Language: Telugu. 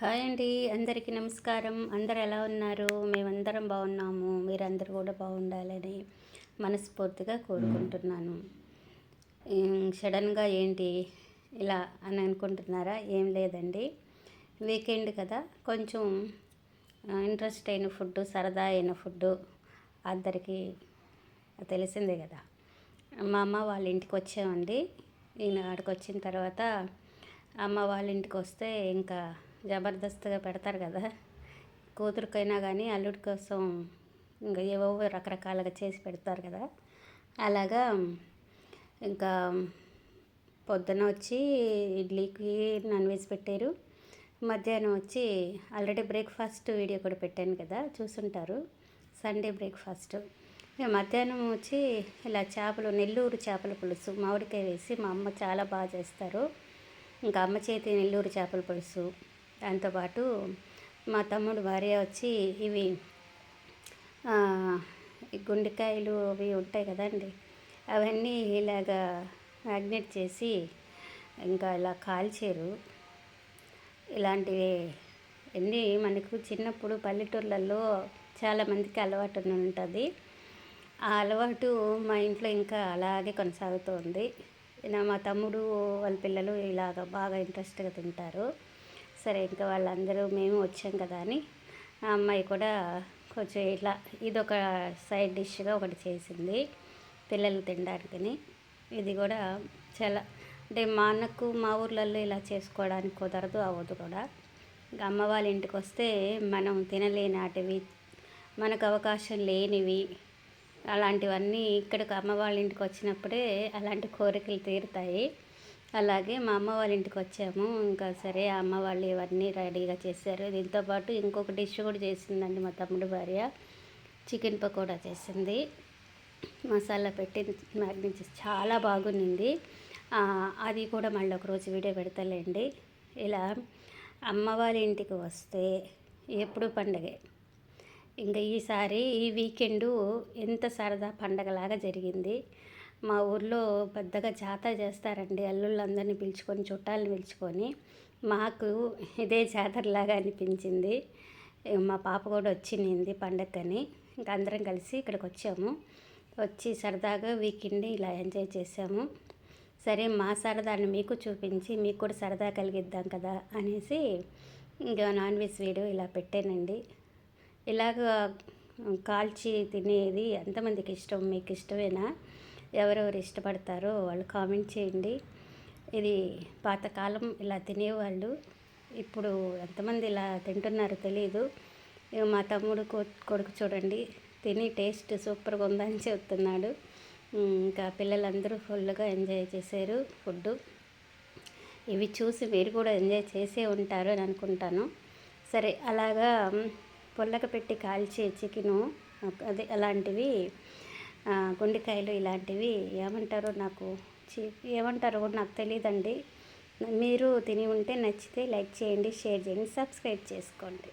హాయ్ అండి అందరికీ నమస్కారం. అందరు ఎలా ఉన్నారు? మేమందరం బాగున్నాము. మీరందరూ కూడా బాగుండాలని మనస్ఫూర్తిగా కోరుకుంటున్నాను. సడన్గా ఏంటి ఇలా అని అనుకుంటున్నారా? ఏం లేదండి. వీకెండ్ కదా. కొంచెం ఇంట్రెస్ట్ అయిన ఫుడ్ సరదా అయిన ఫుడ్ అందరికీ తెలిసిందే కదా. మా అమ్మ వాళ్ళ ఇంటికి వచ్చామండి. ఈయన ఆడికి వచ్చిన తర్వాత అమ్మ వాళ్ళ ఇంటికి వస్తే ఇంకా జబర్దస్త్గా పెడతారు కదా. కూతురికైనా కానీ అల్లుడి కోసం ఇంకా ఏవో రకరకాలుగా చేసి పెడతారు కదా. అలాగా ఇంకా పొద్దున వచ్చి ఇడ్లీకి నాన్ వెజ్ పెట్టారు. మధ్యాహ్నం వచ్చి ఆల్రెడీ బ్రేక్ఫాస్ట్ వీడియో కూడా పెట్టాను కదా చూసుంటారు. Sunday breakfast. మధ్యాహ్నం వచ్చి ఇలా చేపలు నెల్లూరు చేపల పులుసు మామిడికాయ వేసి మా అమ్మ చాలా బాగా చేస్తారు. ఇంకా అమ్మ చేతి నెల్లూరు చేపల పులుసు. దాంతోపాటు మా తమ్ముడు భార్య వచ్చి ఇవి గుండెకాయలు అవి ఉంటాయి కదండి అవన్నీ ఇలాగా మ్యాగ్నెట్ చేసి ఇంకా ఇలా కాల్చారు. ఇలాంటివి అన్నీ మనకు చిన్నప్పుడు పల్లెటూర్లలో చాలామందికి అలవాటు ఉంటుంది. ఆ అలవాటు మా ఇంట్లో ఇంకా అలాగే కొనసాగుతుంది. మా తమ్ముడు వాళ్ళ పిల్లలు ఇలాగ బాగా ఇంట్రెస్ట్గా తింటారు. సరే ఇంకా వాళ్ళందరూ మేము వచ్చాం కదా అని ఆ అమ్మాయి కూడా కొంచెం ఇట్లా ఇది ఒక సైడ్ డిష్గా ఒకటి చేసింది పిల్లలు తినడానికని. ఇది కూడా చాలా అంటే మా అన్నకు మా ఊర్లలో ఇలా చేసుకోవడానికి కుదరదు అవ్వదు కూడా. అమ్మ వాళ్ళ ఇంటికి వస్తే మనం తినలేనాటివి మనకు అవకాశం లేనివి అలాంటివన్నీ ఇక్కడికి అమ్మ వాళ్ళ ఇంటికి వచ్చినప్పుడే అలాంటి కోరికలు తీరుతాయి. అలాగే మా అమ్మ వాళ్ళ ఇంటికి వచ్చాము. ఇంకా సరే అమ్మ వాళ్ళు ఇవన్నీ రెడీగా చేశారు. దీంతోపాటు ఇంకొక డిష్ కూడా చేసిందండి మా తమ్ముడు భార్య. చికెన్ పకోడా చేసింది. మసాలా పెట్టి మ్యాగ్నించి చాలా బాగుండింది. అది కూడా మళ్ళీ ఒకరోజు వీడియో పెడతలేండి. ఇలా అమ్మ వాళ్ళ ఇంటికి వస్తే ఎప్పుడు పండగే. ఇంకా ఈసారి ఈ వీకెండు ఎంత సరదా పండగలాగా జరిగింది. మా ఊర్లో పెద్దగా జాతర చేస్తారండి అల్లుళ్ళందరినీ పిలుచుకొని చుట్టాలను పిలుచుకొని. మాకు ఇదే జాతరలాగా అనిపించింది. మా పాప కూడా వచ్చింది పండగని ఇంకా అందరం కలిసి ఇక్కడికి వచ్చాము. వచ్చి సరదాగా వీకెండ్ ఇలా ఎంజాయ్ చేసాము సరే మా సరదాన్ని మీకు చూపించి మీకు కూడా సరదా కలిగిద్దాం కదా అనేసి ఇంకా నాన్ వెజ్ వీడియో ఇలా పెట్టానండి. ఇలాగ కాల్చి తినేది ఎంతమందికి ఇష్టం? మీకు ఇష్టమేనా? ఎవరెవరు ఇష్టపడతారో వాళ్ళు కామెంట్ చేయండి. ఇది పాతకాలం ఇలా తినేవాళ్ళు. ఇప్పుడు ఎంతమంది ఇలా తింటున్నారో తెలియదు మా తమ్ముడు కొడుకు చూడండి తిని టేస్ట్ సూపర్గా ఉందని చెప్తున్నాడు. ఇంకా పిల్లలందరూ ఫుల్గా ఎంజాయ్ చేశారు ఫుడ్ ఇవి చూసి మీరు కూడా ఎంజాయ్ చేసే ఉంటారు అని అనుకుంటాను. సరే అలాగా పొల్లక పెట్టి కాల్చే చికెను అదే అలాంటివి గుండెకాయలు ఇలాంటివి ఏమంటారో నాకు ఏమంటారో కూడా నాకు తెలియదండి మీరు తిని ఉంటే నచ్చితే లైక్ చేయండి షేర్ చేయండి సబ్స్క్రైబ్ చేసుకోండి.